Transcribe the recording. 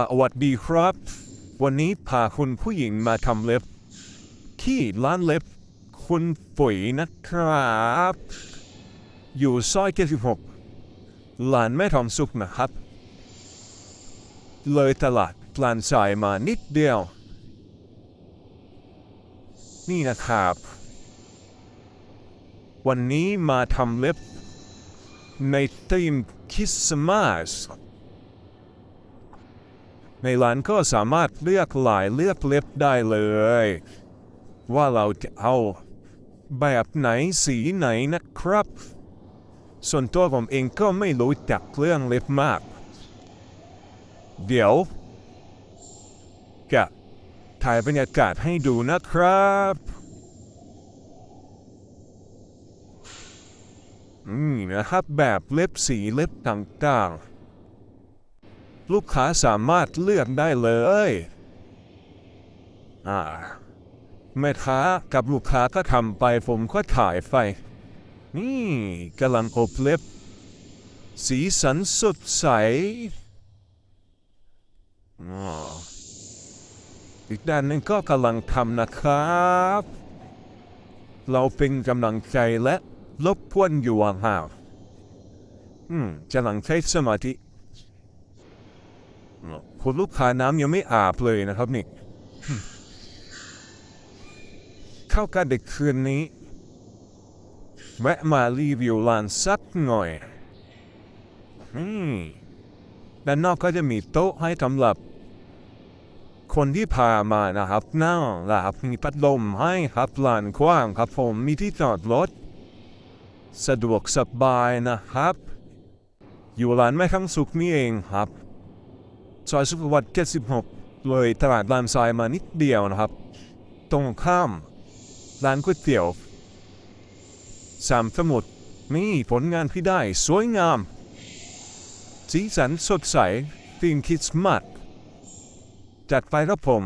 สวัสดีครับ วันนี้พาคุณผู้หญิงมาทำเล็บ ที่ร้านเล็บ คุณปุ๋ยนะครับ อยู่ซอย76ร้านแม่ทองสุกนะครับ เลยตลาดปลานสายมานิดเดียว นี่นะครับ วันนี้มาทำเล็บ ในทีมคริสต์มาส ในร้านก็สามารถเลือกลายเลือกเล็บได้เลย ว่าเราจะเอาแบบไหนสีไหนนะครับ ส่วนตัวผมเองก็ไม่รู้จักเรื่องเล็บมาก เดี๋ยวจะถ่ายบรรยากาศให้ดูนะครับ อืมนะครับแบบเล็บสีเล็บต่างๆ ลูกค้าสามารถเลือกได้เลยอ่าแม่ค้ากับลูกค้าก็ทำไปผมก็ถ่ายไปนี่กำลังอบเล็บ สีสันสดใสอีกด้านนึงก็กำลังทำนะครับ เราเป็นกำลังใจและลบพวนอยู่ห่างๆอืมกำลังใช้สมาธิ คุณลูกค้าน้ำยังไม่อาบเลยนะครับนี่ เข้ากันเด็กคืนนี้ แวะมารีวิวร้านสักหน่อยด้านนอกก็จะมีโต๊ะให้สำหรับคนที่พามานะครับนั่งนะครับมีพัดลมให้ครับลานกว้างครับผมมีที่จอดรถ สะดวกสบายนะครับ อยู่ร้านแม่ข้างสุขนี่เองครับ ซอยสุขวัต76 เลยตลาดลานซอยมานิดเดียวนะครับ ตรงข้ามร้านก๋วยเตี๋ยวสามสมุดนี่ผลงานที่ได้สวยงาม สีสันสดใสธีมคิดสมัดจัดไปครับผม